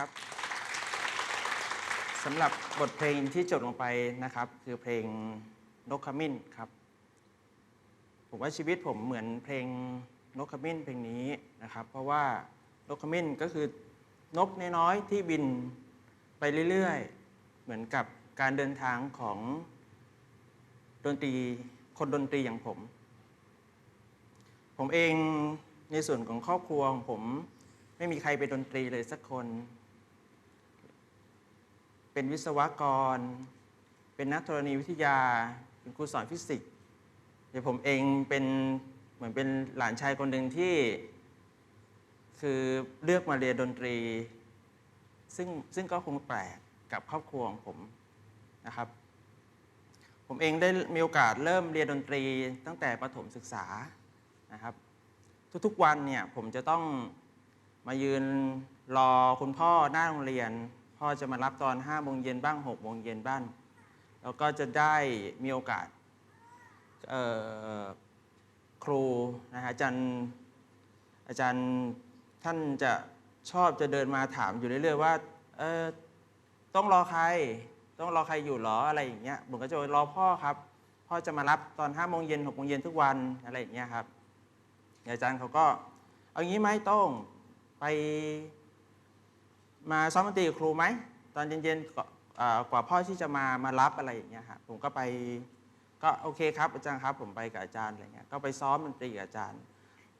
ครับสำหรับบทเพลงที่จบลงไปนะครับ คือเพลงนกขมิ้นครับ ผมว่าชีวิตผมเหมือนเพลงนกขมิ้นเพลงนี้นะครับ เพราะว่านกขมิ้นก็คือนกน้อยๆที่บินไปเรื่อยๆ เหมือนกับการเดินทางของดนตรีคนดนตรีอย่างผม ผมเองในส่วนของครอบครัวของผมไม่มีใครเป็นดนตรีเลยสักคน เป็นวิศวกร เป็นนักธรณีวิทยา เป็นครูสอนฟิสิกส์เดี๋ยวผมเองเป็นเหมือนเป็นหลานชายคนหนึ่งที่ คือเลือกมาเรียนดนตรี ซึ่งซึ่งก็คงแปลกกับครอบครัวของผมนะครับ ผมเองได้มีโอกาสเริ่มเรียนดนตรีตั้งแต่ประถมศึกษานะครับ ทุกๆวันเนี่ยผมจะต้องมายืนรอคุณพ่อหน้าโรงเรียน พ่อจะมารับตอน5โมงเย็นบ้าง6โมงเย็นบ้าง แล้วก็จะได้มีโอกาสครูนะฮะอาจารย์อาจารย์ท่านจะชอบจะเดินมาถามอยู่เรื่อยๆว่าเออต้องรอใคร ต้องรอใครอยู่หรออะไรอย่างเงี้ยผมก็จะรอพ่อครับ พ่อจะมารับตอน5โมงเย็น6โมงเย็นทุกวันอะไรอย่างเงี้ยครับอาจารย์เขาก็เอางี้ไหมต้องไป มาซ้อมดนตรีกับครูไหมตอนเย็นๆกว่าพ่อที่จะมามารับอะไรอย่างเงี้ยครับผมก็ไปก็โอเคครับอาจารย์ครับ ผมไปกับอาจารย์อะไรเงี้ยก็ไปซ้อมดนตรีกับอาจารย์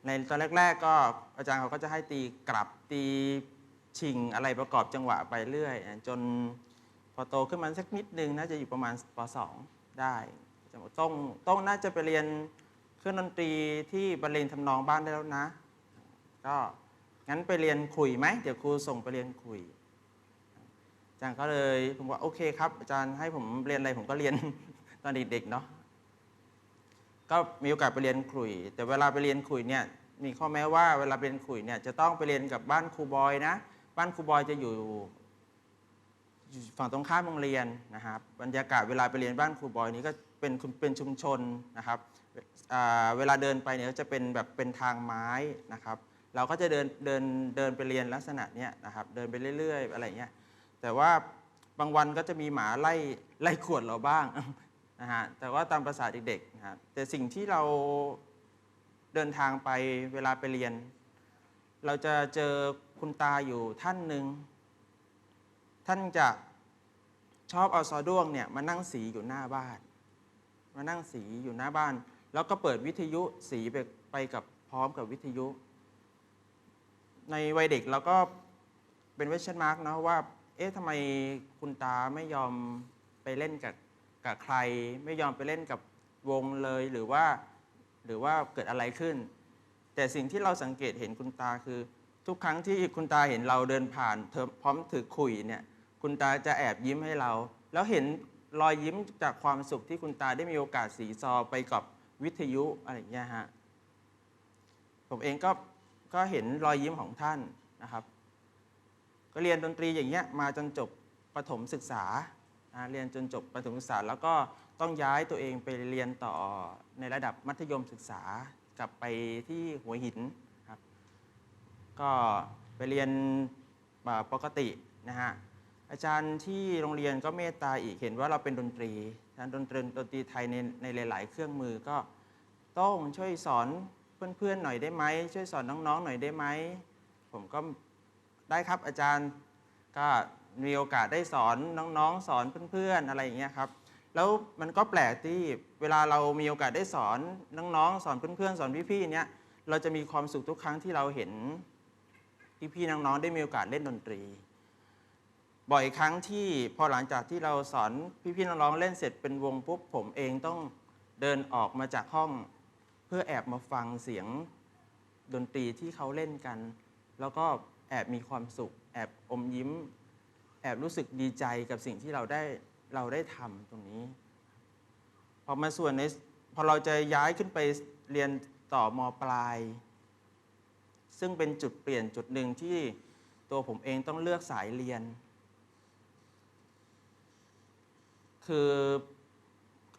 ในตอนแรก ๆ ก็อาจารย์เขาก็จะให้ตีกลับตีชิงอะไรประกอบจังหวะไปเรื่อย จนพอโตขึ้นมาสักนิดนึงน่าจะอยู่ประมาณป .2 ได้จารย์บอกต้องต้องน่าจะไปเรียนเครื่องดนตรีที่บรรเลงทำนองบ้านได้แล้วนะ ก็ งั้นไปเรียนคุยไหมเดี๋ยวครูส่งไปเรียนคุยอาจารย์ก็เลยผมว่าโอเคครับ อาจารย์ให้ผมเรียนอะไรผมก็เรียนตอนเด็กๆเนาะก็มีโอกาสไปเรียนขุย แต่เวลาไปเรียนขุยเนี่ยมีข้อแม้ว่าเวลาเรียนขุยเนี่ยจะต้องไปเรียนกับบ้านครูบอยนะ บ้านครูบอยจะอยู่ฝั่งตรงข้ามโรงเรียนนะครับบรรยากาศเวลาไปเรียนบ้านครูบอยนี้ก็เป็นเป็นชุมชนนะครับเวลาเดินไปเนี่ยจะเป็นแบบเป็นทางไม้นะครับ เราก็จะเดินเดินเดินไปเรียนลักษณะเนี้ยนะครับ เดินไปเรื่อย ๆ อะไรเงี้ยแต่ว่าบางวันก็จะมีหมาไล่ไล่ขวดเราบ้างนะฮะแต่ว่าตามภาษาเด็กๆนะครับแต่สิ่งที่เราเดินทางไปเวลาไปเรียน เราจะเจอคุณตาอยู่ท่านหนึ่งท่านจะชอบเอาซอด้วงเนี่ยมานั่งสีอยู่หน้าบ้าน มานั่งสีอยู่หน้าบ้าน แล้วก็เปิดวิทยุสีไปไปกับพร้อมกับวิทยุ ในวัยเด็กเราก็เป็นเวชั่นมาร์กนะว่า เอ๊ะทำไมคุณตาไม่ยอมไปเล่นกับกับใคร ไม่ยอมไปเล่นกับวงเลยหรือว่า หรือว่าเกิดอะไรขึ้น แต่สิ่งที่เราสังเกตเห็นคุณตาคือ ทุกครั้งที่คุณตาเห็นเราเดินผ่านเธอพร้อมถือขุยเนี่ย คุณตาจะแอบยิ้มให้เรา แล้วเห็นรอยยิ้มจากความสุขที่คุณตาได้มีโอกาสสีซอไปกับวิทยุอะไรอย่างเงี้ยฮะผมเองก็ ก็เห็นรอยยิ้มของท่านนะครับ ก็เรียนดนตรีอย่างเงี้ยมาจนจบประถมศึกษาเรียนจนจบประถมศึกษา แล้วก็ต้องย้ายตัวเองไปเรียนต่อในระดับมัธยมศึกษากลับไปที่หัวหินครับ ก็ไปเรียนปกตินะฮะอาจารย์ที่โรงเรียนก็เมตตาอีกเห็นว่าเราเป็นดนตรีทางดนตรีดนตรีไทยในในหลาย ๆ เครื่องมือก็ต้องช่วยสอน เพื่อนๆหน่อยได้ไหมช่วยสอนน้องๆหน่อยได้ไหมผมก็ได้ครับอาจารย์ก็มีโอกาสได้สอนน้องๆ สอนเพื่อนๆอะไรอย่างเงี้ยครับแล้วมันก็แปลกที่เวลาเรามีโอกาสได้สอนน้องๆสอนเพื่อนๆสอนพี่ๆเนี่ยเราจะมีความสุขทุกครั้งที่เราเห็นพี่ๆน้องๆได้มีโอกาสเล่นดนตรี บ่อยครั้งที่พอหลังจากที่เราสอนพี่ๆน้องๆเล่นเสร็จเป็นวงปุ๊บผมเองต้องเดินออกมาจากห้อง เพื่อแอบมาฟังเสียงดนตรีที่เขาเล่นกัน แล้วก็แอบมีความสุข แอบอมยิ้ม แอบรู้สึกดีใจกับสิ่งที่เราได้เราได้ทำตรงนี้พอมาส่วนในพอเราจะย้ายขึ้นไปเรียนต่อมปลาย ซึ่งเป็นจุดเปลี่ยนจุดหนึ่งที่ตัวผมเองต้องเลือกสายเรียน คือ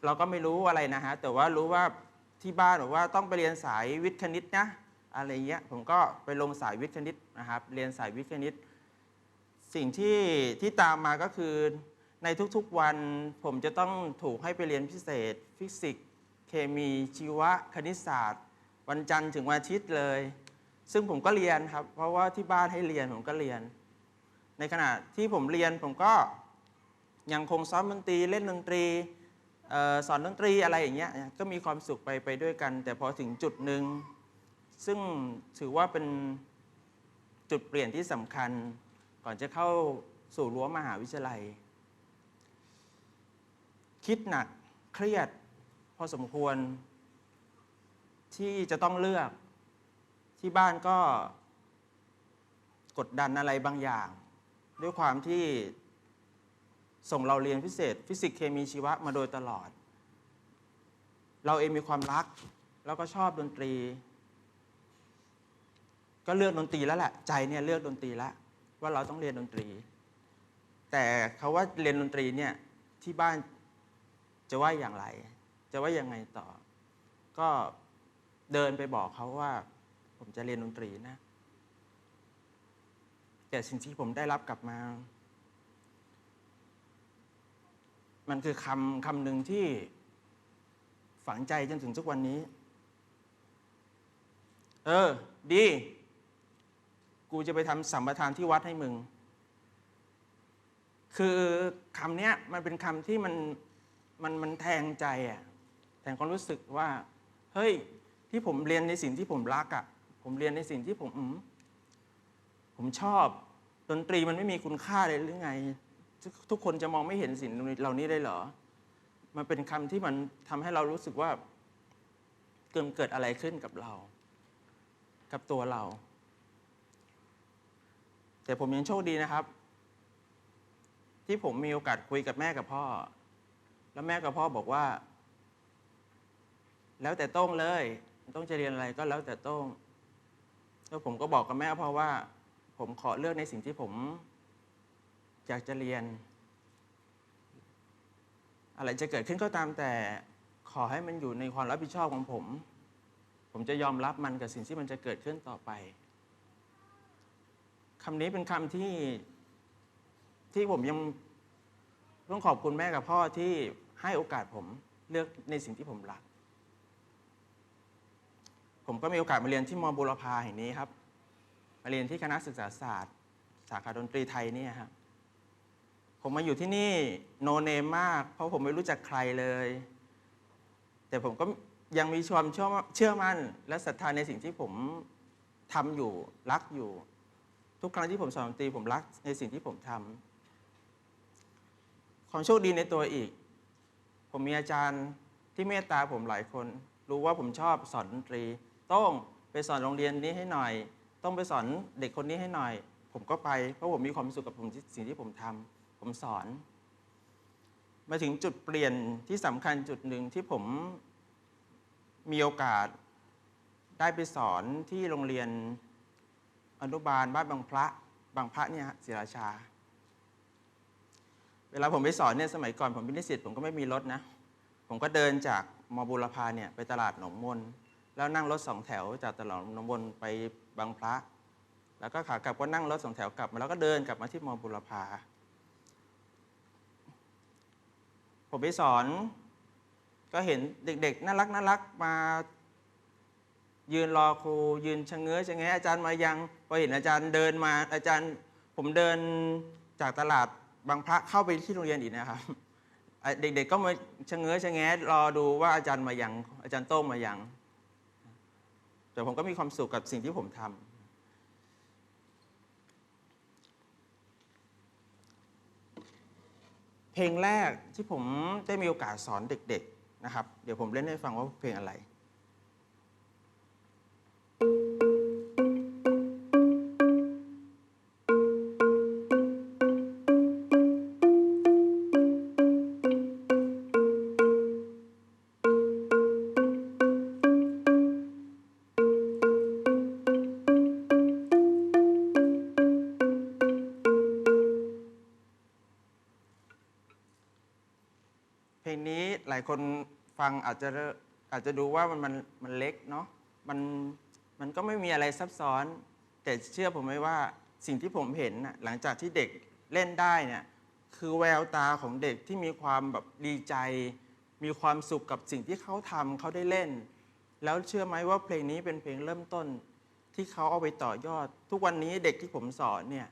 เราก็ไม่รู้อะไรนะฮะ แต่ว่ารู้ว่า ที่บ้านบอกว่าต้องไปเรียนสายวิทย์คณิตนะอะไรเงี้ยผมก็ไปลงสายวิทย์คณิตนะครับเรียนสายวิทย์คณิต สิ่งที่ที่ตามมาก็คือในทุกๆวันผมจะต้องถูกให้ไปเรียนพิเศษ ฟิสิกส์เคมีชีวะคณิตศาสตร์ วันจันทร์ถึงวันอาทิตย์เลย ซึ่งผมก็เรียนครับ เพราะว่าที่บ้านให้เรียนผมก็เรียน ในขณะที่ผมเรียนผมก็ยังคงซ้อมดนตรีเล่นดนตรี สอนดนตรีอะไรอย่างเงี้ยก็มีความสุขไปไปด้วยกัน แต่พอถึงจุดหนึ่งซึ่งถือว่าเป็นจุดเปลี่ยนที่สำคัญ ก่อนจะเข้าสู่รั้วมหาวิทยาลัย คิดหนักเครียดพอสมควร ที่จะต้องเลือกที่บ้านก็กดดันอะไรบางอย่าง ด้วยความที่ ส่งเราเรียนพิเศษ ฟิสิกส์เคมีชีวะมาโดยตลอด เราเองมีความรัก แล้วก็ชอบดนตรี ก็เลือกดนตรีแล้วแหละ ใจเนี่ยเลือกดนตรีแล้วว่าเราต้องเรียนดนตรี แต่เขาว่าเรียนดนตรีเนี่ยที่บ้านจะว่าอย่างไร จะว่ายังไงต่อ ก็เดินไปบอกเขาว่า ผมจะเรียนดนตรีนะ แต่สิ่งที่ผมได้รับกลับมา มันคือคำคำหนึ่งที่ฝังใจจนถึงทุกวันนี้ เออ ดี กูจะไปทำสัมปทานที่วัดให้มึง คือคำเนี้ยมันเป็นคำที่มันมันมันแทงใจอะ่ะแทงความรู้สึกว่า เฮ้ย ที่ผมเรียนในสิ่งที่ผมรักอะ่ะ ผมเรียนในสิ่งที่ผมผมชอบ ดนตรีมันไม่มีคุณค่าเลยหรือไง ทุกคนจะมองไม่เห็นสิ่งเหล่านี้ได้เหรอ มันเป็นคำที่มันทำให้เรารู้สึกว่าเกิดเกิดอะไรขึ้นกับเรา กับตัวเรา แต่ผมยังโชคดีนะครับ ที่ผมมีโอกาสคุยกับแม่กับพ่อ แล้วแม่กับพ่อบอกว่า แล้วแต่โต้งเลยต้องจะเรียนอะไรก็แล้วแต่โต้งแล้วผมก็บอกกับแม่พ่อว่า ผมขอเลือกในสิ่งที่ผม อยากจะเรียน อะไรจะเกิดขึ้นก็ตามแต่ขอให้มันอยู่ในความรับผิดชอบของผม ผมจะยอมรับมันกับสิ่งที่มันจะเกิดขึ้นต่อไปคำนี้เป็นคำที่ที่ผมยังต้องขอบคุณแม่กับพ่อที่ให้โอกาสผมเลือกในสิ่งที่ผมรัก ผมก็มีโอกาสมาเรียนที่มบุรพาแห่งนี้ครับ มาเรียนที่คณะศึกษาศาสตร์ สาขาดนตรีไทยเนี่ยครับ ผมมาอยู่ที่นี่โนเนมมาก เพราะผมไม่รู้จักใครเลย แต่ผมก็ยังมีความเชื่อเชื่อมั่น และศรัทธาในสิ่งที่ผมทำอยู่รักอยู่ ทุกครั้งที่ผมสอนดนตรีผมรักในสิ่งที่ผมทำความโชคดีในตัวอีก ผมมีอาจารย์ที่เมตตาผมหลายคน รู้ว่าผมชอบสอนดนตรี ต้องไปสอนโรงเรียนนี้ให้หน่อย ต้องไปสอนเด็กคนนี้ให้หน่อย ผมก็ไปเพราะผมมีความสุขกับผมสิ่งที่ผมทำ ผมสอน มาถึงจุดเปลี่ยนที่สำคัญจุดหนึ่งที่ผมมีโอกาสได้ไปสอนที่โรงเรียนอนุบาลบ้านบางพระบางพระเนี่ยฮะศิราชา เวลาผมไปสอนเนี่ยสมัยก่อนผมเป็นนิสิตผมก็ไม่มีรถนะ ผมก็เดินจากมบุรพาเนี่ยไปตลาดหนองมนแล้วนั่งรถสองแถวจากตลาดหนองมนไปบางพระ แล้วก็ขากลับก็นั่งรถสองแถวกลับมาแล้วก็เดินกลับมาที่มบุรพา ผมไปสอน ก็เห็นเด็กๆ น่ารักน่ารักมา ยืนรอครูยืนชะเง้อชะแงะอาจารย์มายังพอเห็นอาจารย์เดินมาอาจารย์ ผมเดินจากตลาดบางพระเข้าไปที่โรงเรียนอีกนะครับ เด็กๆก็มาชะเง้อชะแงะรอดูว่าอาจารย์มายังอาจารย์โต้งมายังแต่ผมก็มีความสุขกับสิ่งที่ผมทำ เพลงแรกที่ผมได้มีโอกาสสอนเด็กๆนะครับ เดี๋ยวผมเล่นให้ฟังว่าเพลงอะไร หลายคนฟังอาจจะอาจจะดูว่ามันมันมันเล็กเนาะมันมันก็ไม่มีอะไรซับซ้อน แต่เชื่อผมไหมว่าสิ่งที่ผมเห็นนะหลังจากที่เด็กเล่นได้เนี่ยคือแววตาของเด็กที่มีความแบบดีใจ มีความสุขกับสิ่งที่เขาทำเขาได้เล่น แล้วเชื่อไหมว่าเพลงนี้เป็นเพลงเริ่มต้น ที่เขาเอาไปต่อยอด ทุกวันนี้เด็กที่ผมสอนเนี่ย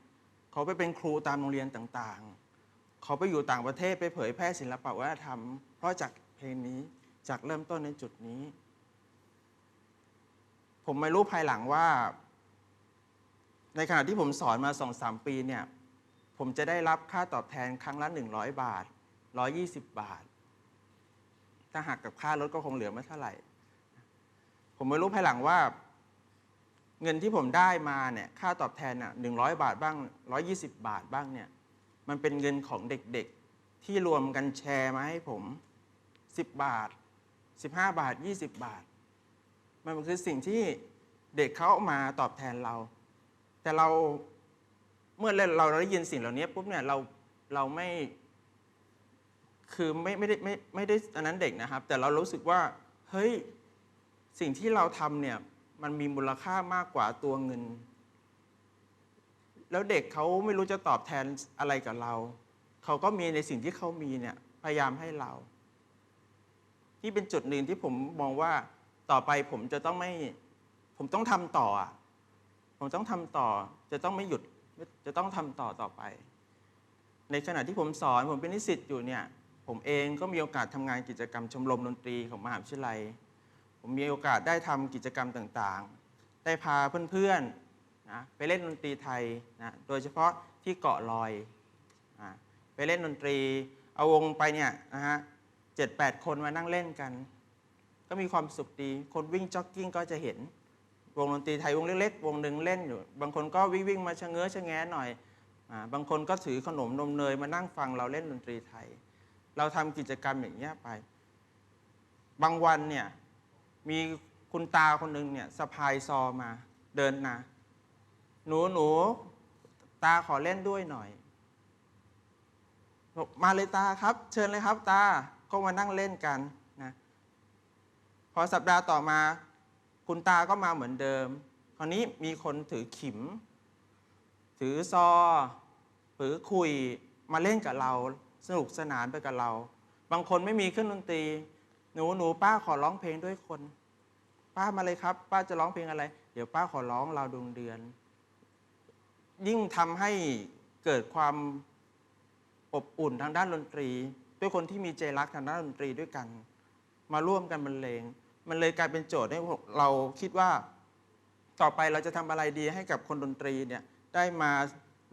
เขาไปเป็นครูตามโรงเรียนต่างๆ เขาไปอยู่ต่างประเทศไปเผยแพร่ศิลปะวัฒนธรรม เพราะจากเพลงนี้จากเริ่มต้นในจุดนี้ ผมไม่รู้ภายหลังว่า ในขณะที่ผมสอนมาสองสามปีเนี่ย ผมจะได้รับค่าตอบแทนครั้งละ100บาท120บบาท ถ้าหักกับค่ารถก็คงเหลือไม่เท่าไหร่ ผมไม่รู้ภายหลังว่า เงินที่ผมได้มาเนี่ยค่าตอบแทนน่ะ100บาทบ้าง120บาทบ้างเนี่ย มันเป็นเงินของเด็กๆ ที่รวมกันแชร์มาให้ผม 10 บาท 15 บาท 20 บาท มันคือสิ่งที่เด็กเขาเอามาตอบแทนเรา แต่เราเมื่อเราเราได้ยินสิ่งเหล่านี้ปุ๊บเนี่ยเราเราไม่คือไม่ไม่ได้ไม่ไม่ได้อันนั้นเด็กนะครับ แต่เรารู้สึกว่าเฮ้ยสิ่งที่เราทำเนี่ยมันมีมูลค่ามากกว่าตัวเงิน แล้วเด็กเขาไม่รู้จะตอบแทนอะไรกับเรา เขาก็มีในสิ่งที่เขามีเนี่ยพยายามให้เราที่เป็นจุดหนึ่งที่ผมมองว่าต่อไปผมจะต้องไม่ ผมต้องทำต่อ ผมต้องทำต่อ จะต้องไม่หยุด จะต้องทำต่อต่อไป ในขณะที่ผมสอนผมเป็นนิสิตอยู่เนี่ย ผมเองก็มีโอกาสทำงานกิจกรรมชมรมดนตรีของมหาวิทยาลัย ผมมีโอกาสได้ทำกิจกรรมต่างๆ ได้พาเพื่อนๆ นะไปเล่นดนตรีไทยนะโดยเฉพาะที่เกาะลอยนะไปเล่นดนตรีเอาวงไปเนี่ยนะฮะเจ็ดแปดคนมานั่งเล่นกัน ก็มีความสุขดี คนวิ่งจ็อกกิ้งก็จะเห็น วงดนตรีไทยวงเล็กๆ วงหนึ่งเล่นอยู่ บางคนก็วิ่งวิ่งมาชะเง้อชะแงะหน่อยอาบางคนก็ถือขนมนมเนยมานั่งฟังเราเล่นดนตรีไทย เราทำกิจกรรมอย่างเงี้ยไป บางวันเนี่ยมีคุณตาคนหนึ่งเนี่ยสะพายซอมาเดินนะ หนูหนูตาขอเล่นด้วยหน่อยบอกมาเลยตาครับ เชิญเลยครับตาก็มานั่งเล่นกันนะพอสัปดาห์ต่อมา คุณตาก็มาเหมือนเดิม คราวนี้มีคนถือขิม ถือซอถือคุยมาเล่นกับเรา สนุกสนานไปกับเรา บางคนไม่มีเครื่องดนตรี หนูหนูป้าขอร้องเพลงด้วยคน ป้ามาเลยครับ ป้าจะร้องเพลงอะไร เดี๋ยวป้าขอร้องเราดวงเดือน ยิ่งทำให้เกิดความอบอุ่นทางด้านดนตรี ด้วยคนที่มีใจรักทางด้านดนตรีด้วยกัน มาร่วมกันบรรเลงมันเลยกลายเป็นโจทย์ให้เราคิดว่า ต่อไปเราจะทำอะไรดีให้กับคนดนตรีเนี่ยได้มา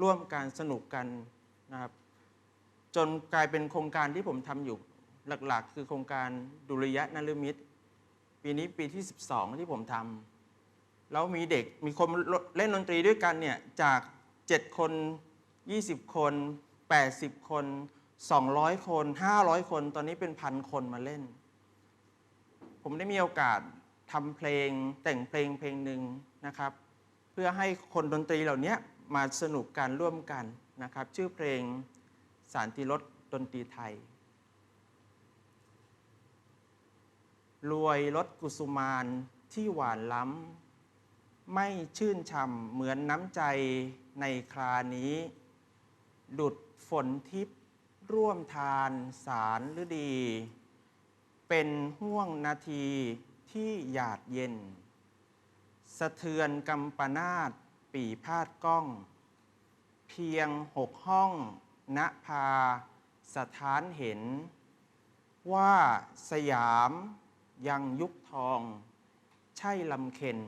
ร่วมกันสนุกกันนะครับ จนกลายเป็นโครงการที่ผมทำอยู่หลักๆ คือโครงการดุริยะนฤมิตรปีนี้ปีที่ 12 ที่ผมทำแล้วมีเด็กมีคนเล่นดนตรีด้วยกันเนี่ยจาก 7 คน 20 คน 80 คน 200 คน 500 คน ตอนนี้เป็นพันคนมาเล่น ผมได้มีโอกาสทำเพลงแต่งเพลงเพลงหนึ่งนะครับ เพื่อให้คนดนตรีเหล่านี้มาสนุกกันร่วมกันนะครับ ชื่อเพลงสารติรสดนตรีไทย รวยรสกุสุมานที่หวานล้ำ ไม่ชื่นช่ำเหมือนน้ำใจ ในครานี้ ดุดฝนทิพย์ร่วมทานสารฤดี เป็นห่วงนาทีที่หยาดเย็น สะเทือนกำปนาตปีพาดก้อง เพียงหกห้องณภาสถานเห็น ว่าสยามยังยุคทอง ใช่ลำเค็น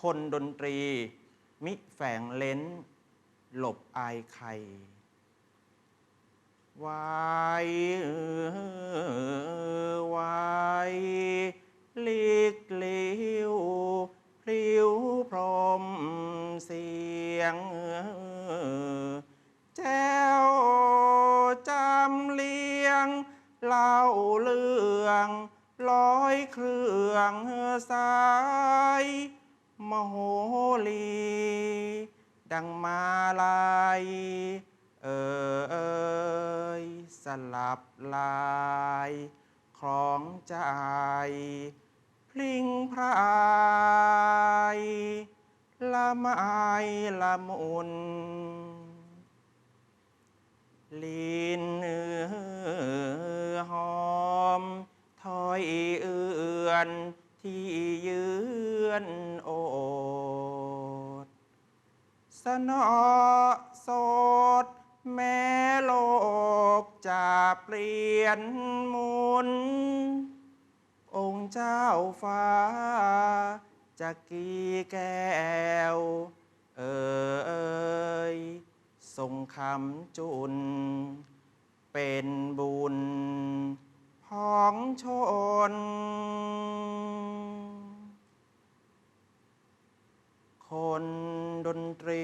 คนดนตรี มิแฝงเล้น หลบอายใครวายวายลีกเลี้ยวพลิ้วพรมเสียงแจ้วจำเลียง เล่าเรื่องร้อยเครื่องสาย มโหรี ดังมาลายเอ่ยสลับลายคล้องใจพลิงพรายละไม้ละมุนลินเอือหอมถอยเอือนที่ยืนโอด สนอโสดแม่โลกจะเปลี่ยนหมุน องค์เจ้าฟ้าจะกี่แก้ว เอยทรงคำจุน เป็นบุญพ้องชน คน ดนตรี